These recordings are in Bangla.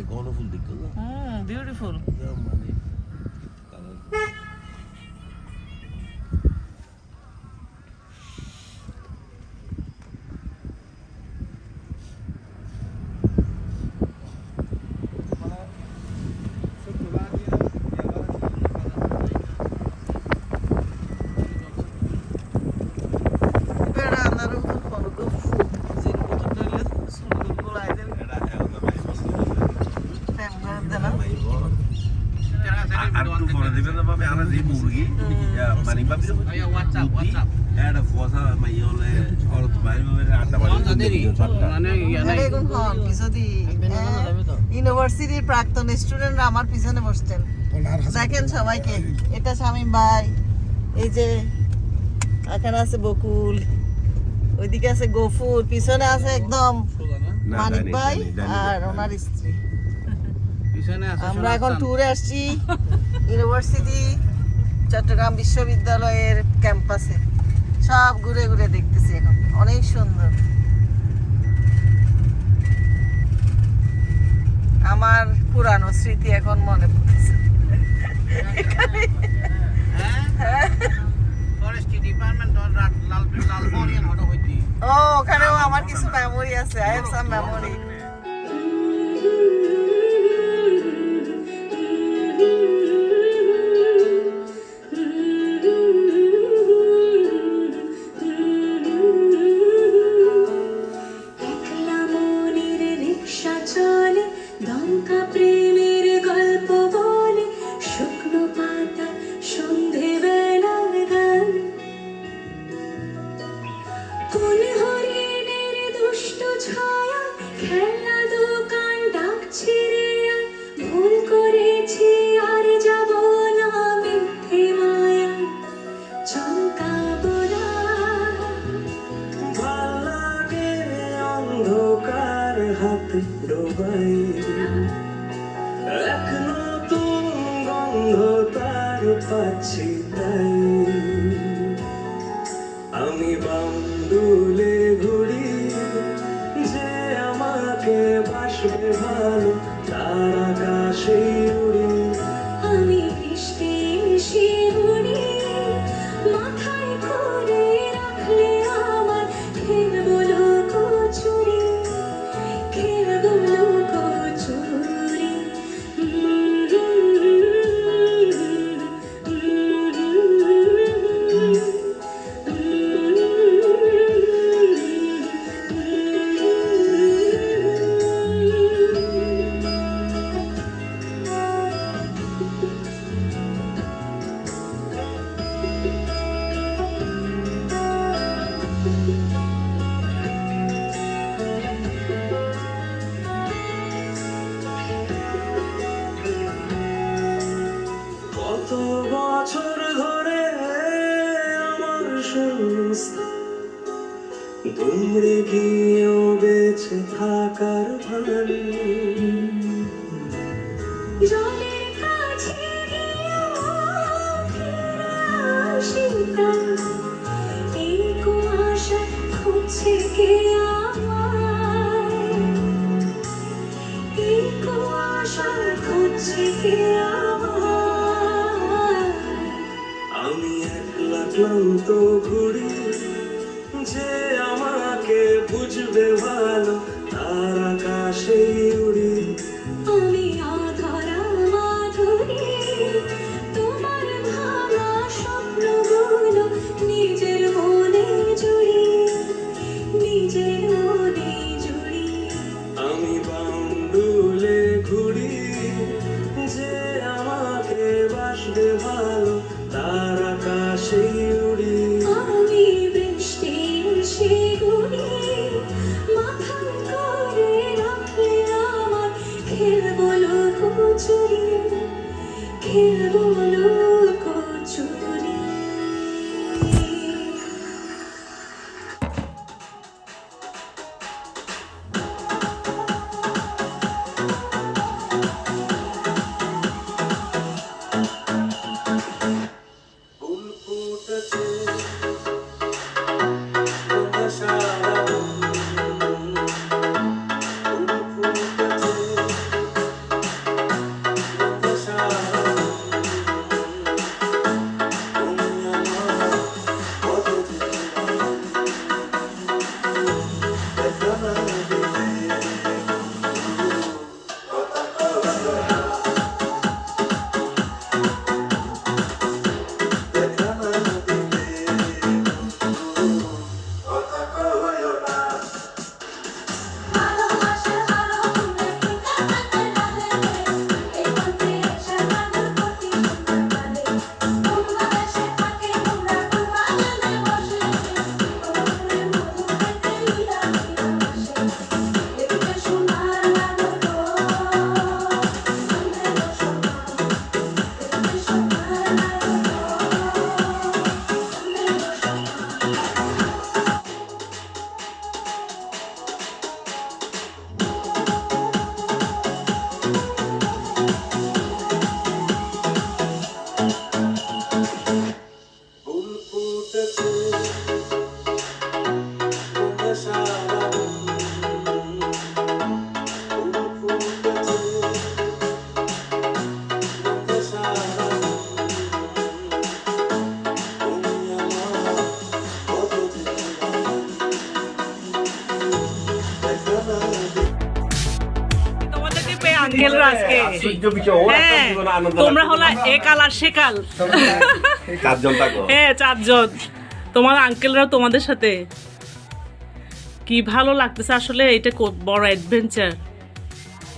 They're wonderful, Dikala. Mm, beautiful. Yeah, money. Eh, প্রাক্তন আমার পিছনে বসতেন সবাইকে। এটা ভাই এই যে এখানে আছে বকুল ওইদিকে আছে গফুর পিছনে আছে একদম মানিক ভাই আর ওনার স্ত্রী। আমরা এখন ট্যুরে আসছি। ইউনিভার্সিটি চট্টগ্রাম বিশ্ববিদ্যালয়ের ক্যাম্পাসে। সব ঘুরে ঘুরে দেখতেছি এখন। অনেক সুন্দর। আমার পুরানো স্মৃতি এখন মনে পড়ছে হ্যাঁ? ও ওখানেও আমার কিছু মেমোরি আছে। আই হ্যাভ সাম মেমোরি সুখে ভালো তার আকাশে উড়ে আমি একলা ক্লান্ত ঘুরি যে আমাকে বুঝবে ভালো আঙ্কেলরা আজকে তোমরা হলো একাল আর সেকাল চারজন হ্যাঁ চারজন তোমার আঙ্কেলরাও তোমাদের সাথে কি ভালো লাগতেছে আসলে? এটা বড় অ্যাডভেঞ্চার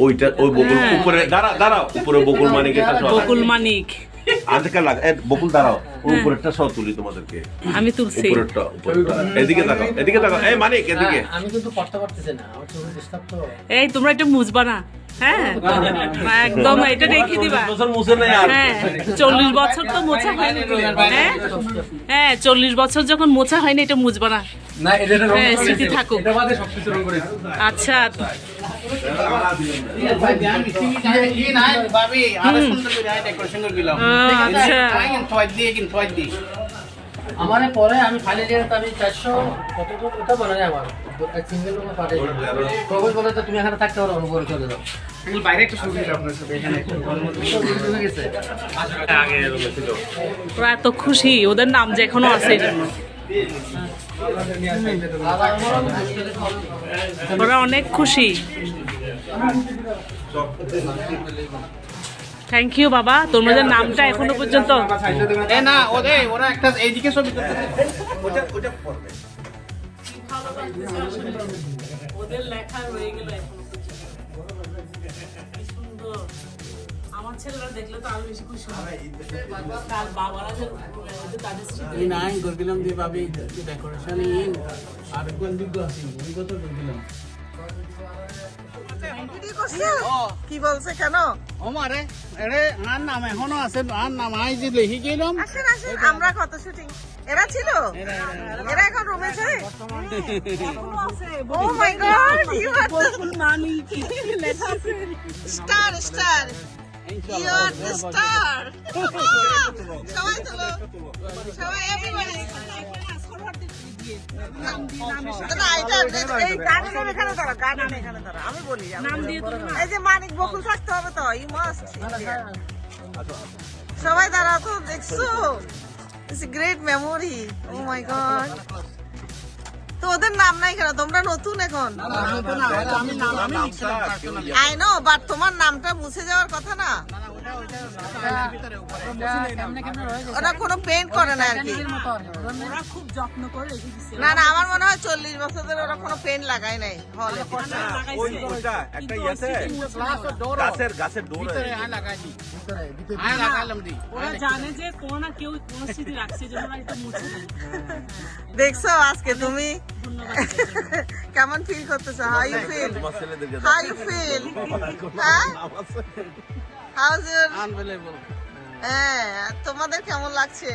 ওইটা ওই বকুল হ্যাঁ। উপরে দাঁড়া দাঁড়া উপরে বকুল মানিক বকুল মানিক। আজকে লাগ এ, বকুল দাঁড়াও। ওর উপরেরটা তুলি তোমাদেরকে। আমি তুলছি। উপরেরটা উপরেরটা। এদিকে তাকাও এদিকে তাকাও। এই মানিক এদিকে। আমি কিন্তু পড়তে পারতেছি না। আমার চোখে ডিস্টার্ব তো। এই তোমরা এটা মুজবা না। হ্যাঁ? একদম এটা রেখে দিবা। চল্লিশ বছর মুছে নাই আর। হ্যাঁ চল্লিশ বছর তো মোছা হয়নি। হ্যাঁ? হ্যাঁ চল্লিশ বছর যখন মোছা হয়নি এটা মুজবা না। না এটা হ্যাঁ, স্মৃতি থাকুক। আচ্ছা আমার পরে আমি দিয়ে আমি চারশো কত আমার সিঙ্গেল রুমে বলে তো তুমি এখানে থাকতে পারো অনুভব চলে যাও এত খুশি, ওদের নাম যে এখনও আছে। ওরা অনেক খুশি। থ্যাংক ইউ বাবা। তোমাদের নামটা এখনও পর্যন্ত না ওদের ওরা একটা এইদিকে ছবি ওদের লেখা রয়ে গেল আমার ছেলেরা দেখলে তো আরও বেশি খুশি হবে। তার বাবারা যে তাদের স্মৃতি নাই করে যে ভাবি ডেকোরেশন ইন। আর কোন দিক আছে বিগত করে দিলাম কি বলছে কেন? আমারে এরে আর নাম এখনও আছে আর নাম আই যে লিখি গেলাম আসেন আসেন আমরা কত শুটিং এরা ছিল? এরা এখন রুমে আছে। ও my god you are star star are the star সবাই দাঁড়া দাঁড়া আমি বলি? এই যে মানিক বকুল থাকতে হবে তো ইউ মাস্ট সবাই দাঁড়াও তো দেখছ? It's great memory oh my god ওদের নাম নাই কেন তোমরা নতুন এখন আই নো বাট তোমার নামটা মুছে যাওয়ার কথা না ওরা কোনো পেন্ট করে না আর কি। ওরা খুব যত্ন করে রেখে না না আমার মনে হয় চল্লিশ বছর ধরে ওরা কোনো পেন্ট লাগায় নাই হলে। ওই ওটা একটা ইয়াতে গাছের গাছের ডোর ভিতরে আয় লাগাই দি আয় লাগাইলাম দি ওরা জানে যে কোনো না কেউ কোনো স্মৃতি রাখছে এই ওরা এটা মুছে দেখছ আজকে তুমি? কেমন ফিল করতেছো? How you feel how you feel হ্যাঁ? হাউজ ইউর আনবিলিভেবল হ্যাঁ তোমাদের কেমন লাগছে?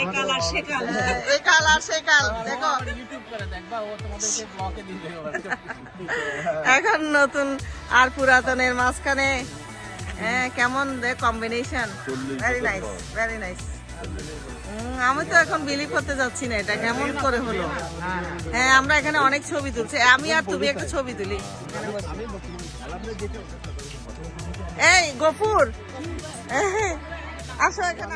এ কাল আর সে কাল। হ্যাঁ, এই কাল আর সেই কাল দেখো। ইউটিউব করে দেখবা ও তোমাদেরকে ব্লকে দিবে এখন নতুন আর পুরাতনের মাঝখানে। হ্যাঁ কেমন the combination very nice very nice আমি তো এখন বিলিভ করতে যাচ্ছি না এটা কেমন করে হলো? হ্যাঁ আমরা এখানে অনেক ছবি তুলছি। আমি আর তুমি একটা ছবি তুলি। এই গফুর। আসো এখানে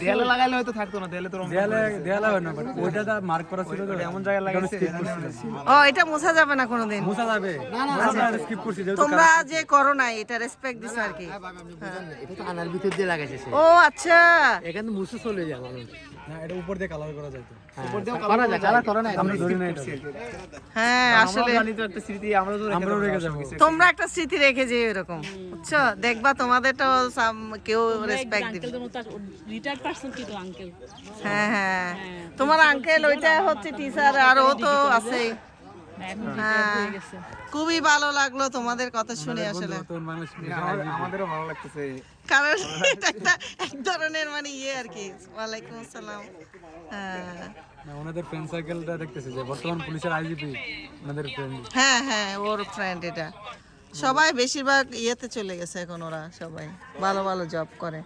দেয়ালে লাগাইলে হয়তো থাকতো না দেয়ালে তো দেয়ালে দেয়ালে হয় না ওইটা তো মার্ক করা ছিল তো এমন জায়গায় লাগাইছে ও এটা মোছা যাবে না কোনোদিন? মুছা যাবে। না না স্কিপ করছি তোমরা যে করো না এটা রেসপেক্ট দিছো আর কি। এটা তো আনার ভিতর দিয়ে লাগাইছে ও আচ্ছা। এখানে তো মুছে চলে যায় মানুষ। না এটা উপর দিয়ে কালার করা যায় তো। হ্যাঁ আসলে তোমরা একটা স্মৃতি রেখে যে এরকম। বুঝছ? দেখবা তোমাদেরটাও কেউ রেসপেক্ট দিবে। আঙ্কেল হ্যাঁ হ্যাঁ। তোমার আঙ্কেল ওইটা হচ্ছে টিচার আর ও তো আছে হ্যাঁ খুবই ভালো লাগল তোমাদের কথা শুনে আসলে। নতুন আমাদেরও ভালো লাগতেছে। কারণ এটা একটা এক ধরনের মানে ইয়ে আর কি। ওয়ালাইকুম আসসালাম। হ্যাঁ। ওনাদের ফ্রেন্ড সার্কেলটা দেখতেছি যে বর্তমান পুলিশের আইজিপি ওনাদের ফ্রেন্ড হ্যাঁ হ্যাঁ ওর ফ্রেন্ড এটা। সবাই বেশিরভাগ ইয়েতে চলে গেছে এখন ওরা সবাই। ভালো ভালো জব করে।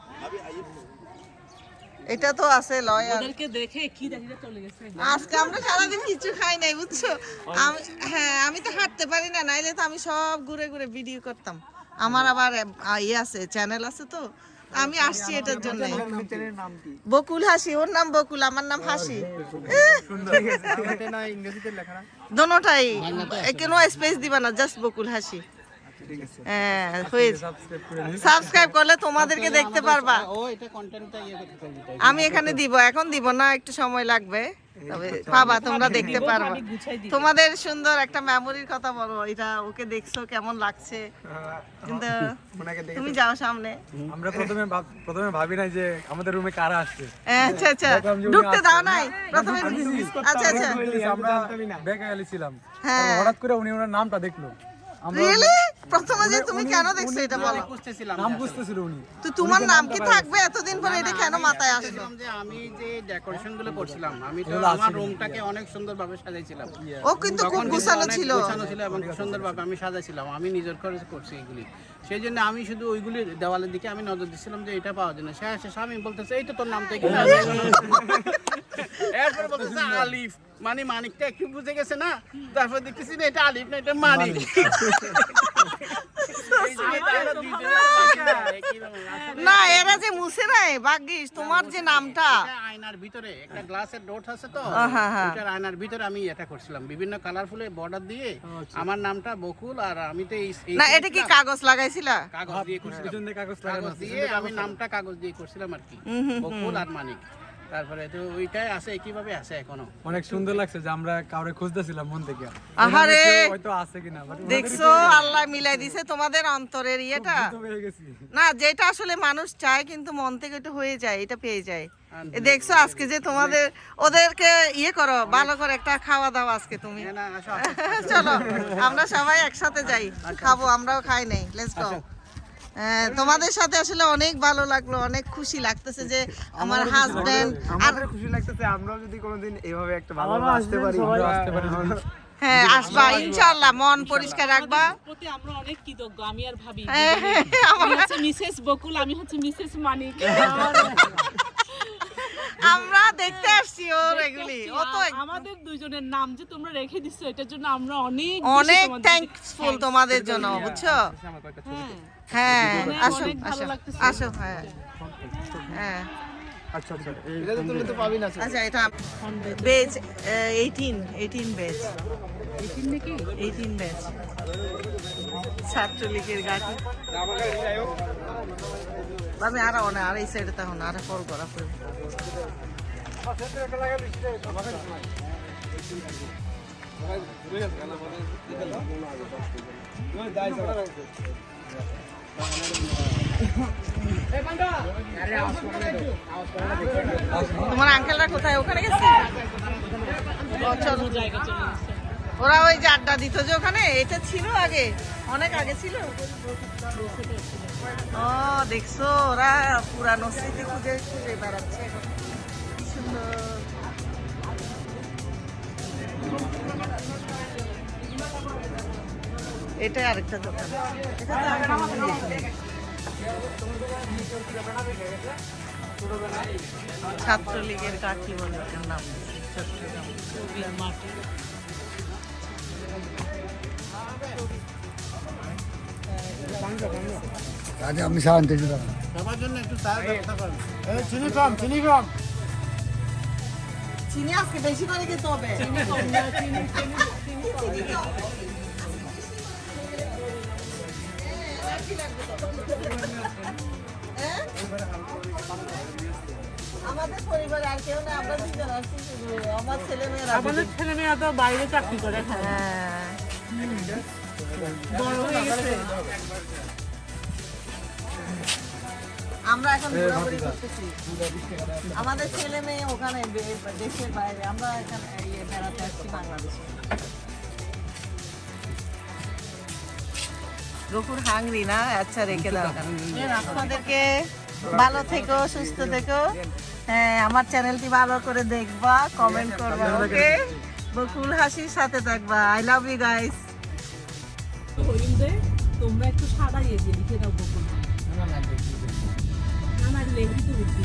এটা তো আছে লয়ার ওদেরকে দেখে কি দেখে চলে গেছে। আজকে আমরা সারাদিন কিছু খাই নাই বুঝছ? আমি হ্যাঁ আমি তো হাঁটতে পারি না নাইলে তো আমি সব ঘুরে ঘুরে ভিডিও করতাম। আমার আবার ইয়ে আছে চ্যানেল আছে তো। আমি আসছি এটার জন্য। বকুল হাসি ওর নাম বকুল আমার নাম হাসি। ইংরেজিতে লেখা না। দোনোটাই কোনো স্পেস দিবা না জাস্ট বকুল হাসি। হ্যাঁ সাবস্ক্রাইব করে দিন। সাবস্ক্রাইব করলে তোমাদেরকে দেখতে পারবা। ও এটা কন্টেন্টটা ইয়ে। আমি এখানে দিব এখন দিব না একটু সময় লাগবে। তবে পাবা তোমরা দেখতে পারবা। তোমাদের সুন্দর একটা মেমোরির কথা বলো এটা ওকে দেখছ কেমন লাগছে? কিন্তু তুমি যাও সামনে। আমরা প্রথমে প্রথমে ভাবি নাই যে আমাদের রুমে কারা আসছে। আচ্ছা আচ্ছা। ঢুকতে দাও নাই? প্রথমে আচ্ছা আচ্ছা। আমরা বেকা গেলি ছিলাম হ্যাঁ। হঠাৎ করে উনি ওনার নামটা দেখল। রিয়েলি প্রথমে যে তুমি কেন দেখছ এটা বলো। নাম বুঝতেছিল উনি। তো তোমার নাম কি থাকবে এতদিন পরে এটা কেন মাথায় আসলো? যে আমি যে ডেকোরেশনগুলো করছিলাম আমি তো আমার রুমটাকে অনেক সুন্দরভাবে সাজাইছিলাম। ও কিন্তু খুব গুছানো ছিল। গোছানো ছিল এবং সুন্দরভাবে আমি সাজাইছিলাম আমি নিজের করে করছি এগুলি। সেই জন্য আমি শুধু ওইগুলি দেওয়ালের দিকে আমি নজর দিচ্ছিলাম যে এটা পাওয়া যায় না। সে আসে স্বামী বলতেছে এইটা তোর নামটা এখানে এরপরে বলতেছে আলিফ। মানে মানিকটা একটু বুঝে গেছে না তারপর দেখতেছি না এটা আলিফ না এটা মানিক। না এরা যে মুছে নাই ভাগ্যিস তোমার যে নামটা। আয়নার ভিতরে একটা গ্লাসের ডোট আছে তো হ্যাঁ। আয়নার ভিতরে আমি এটা করছিলাম। বিভিন্ন কালারফুলের বর্ডার দিয়ে আমার নামটা বকুল আর আমি তো এই না এটা কি কাগজ লাগাইছিলা? কাগজ দিয়ে করছিলাম। কাগজ দিয়ে আমি নামটা কাগজ দিয়ে করছিলাম আর কি। বকুল আর মানিক। তারপরে তো ওইটাই আছে একইভাবে আছে এখনও। অনেক সুন্দর লাগছে যে আমরা কাউরে খুঁজতেছিলাম মন থেকে। আহারে। হয়তো আছে কিনা দেখছ আল্লাহ মিলাই দিছে তোমাদের অন্তরের ইয়েটা। না যেটা আসলে মানুষ চায় কিন্তু মন থেকে এটা হয়ে যায় এটা পেয়ে যায়। দেখছ আজকে যে তোমাদের ওদেরকে ইয়ে করো ভালো করে একটা খাওয়া দাও আজকে তুমি। চলো আমরা সবাই একসাথে যাই খাব আমরাও খাই নাই লেটস গো তোমাদের সাথে আসলে অনেক ভালো লাগল অনেক খুশি লাগতেছে যে আমার হাজবেন্ড আর খুশি লাগতেছে আমরাও যদি কোনোদিন এভাবে একটা ভালো আসতে পারি আসতে পারি। হ্যাঁ আসবা ইনশাআল্লাহ মন পরিষ্কার রাখবা। প্রতি আমরা অনেক কৃতজ্ঞ আমি আর ভাবি হ্যাঁ, হ্যাঁ, আমি হচ্ছে মিসেস বকুল আমি হচ্ছে মিসেস মানিক। দেখতে আসছি ওর এগুলি ও তো আমাদের দুইজনের নাম যে তোমরা রেখে দিচ্ছ এটার জন্য আমরা অনেক অনেক থ্যাঙ্কফুল তোমাদের জন্য বুঝছ? হ্যাঁ, হ্যাঁ আসো আসো আসো হ্যাঁ। হ্যাঁ। আচ্ছা আচ্ছা এটা তো পাবি না আচ্ছা এটা বেজ এইটিন এইটিন বেজ এইটিন নাকি? এইটিন বেজ ছাত্রলীগের গাড়ি। আমি আর অনে আর এই সাইডে তখন আর কল করা পড়বে। তোমার আঙ্কেলরা কোথায়? ওখানে গেছে? ওরা ওই যে আড্ডা দিত যে ওখানে, এটা ছিল আগে। অনেক আগে ছিল? ও, দেখছ, ওরা পুরানো স্মৃতি খুঁজে খুঁজে বেড়াচ্ছে এটাই আরেকটা দোকান। ছাত্রলীগের কাকি বলে নাম। চট্টগ্রাম মাটি সবার জন্য একটু চায়ের ব্যবস্থা চিনি কম চিনি কম। চিনি আজকে বেশি করে খেতে হবে? আমাদের পরিবারে আর কেউ না আমরা দুজন আসছি শুধু আমার ছেলে মেয়েরা আমাদের ছেলে মেয়েরা তো বাইরে চাকরি করে হ্যাঁ। বড় হয়ে গেছে। আমরা এখন ঘোরাঘুরি করতেছি। আমাদের ছেলে মেয়ে ওখানে দেশের বাইরে। আমরা এখানে ইয়ে বেড়াতে আসছি বাংলাদেশে। গফুর হাংরি না? আচ্ছা রেখে দাও। আপনাদেরকে ভালো থেকো সুস্থ থেকো। হ্যাঁ আমার চ্যানেলটি ভালো করে দেখবা কমেন্ট করবা ওকে? বকুল হাসির সাথে থাকবা। আই লাভ ইউ গাইস তোমরা একটু সাদা ইয়ে দিয়ে লিখে দাও বকুল। লেখি তো বুদ্ধি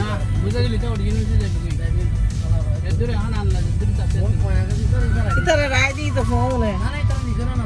না বুঝে গেলি তো অরিজিনাল যে যাবে এর ধরে এখন আনলা যদি চাপতে ইতারা রায় দিই তো ফোন। না না ইতারে নিজেরা না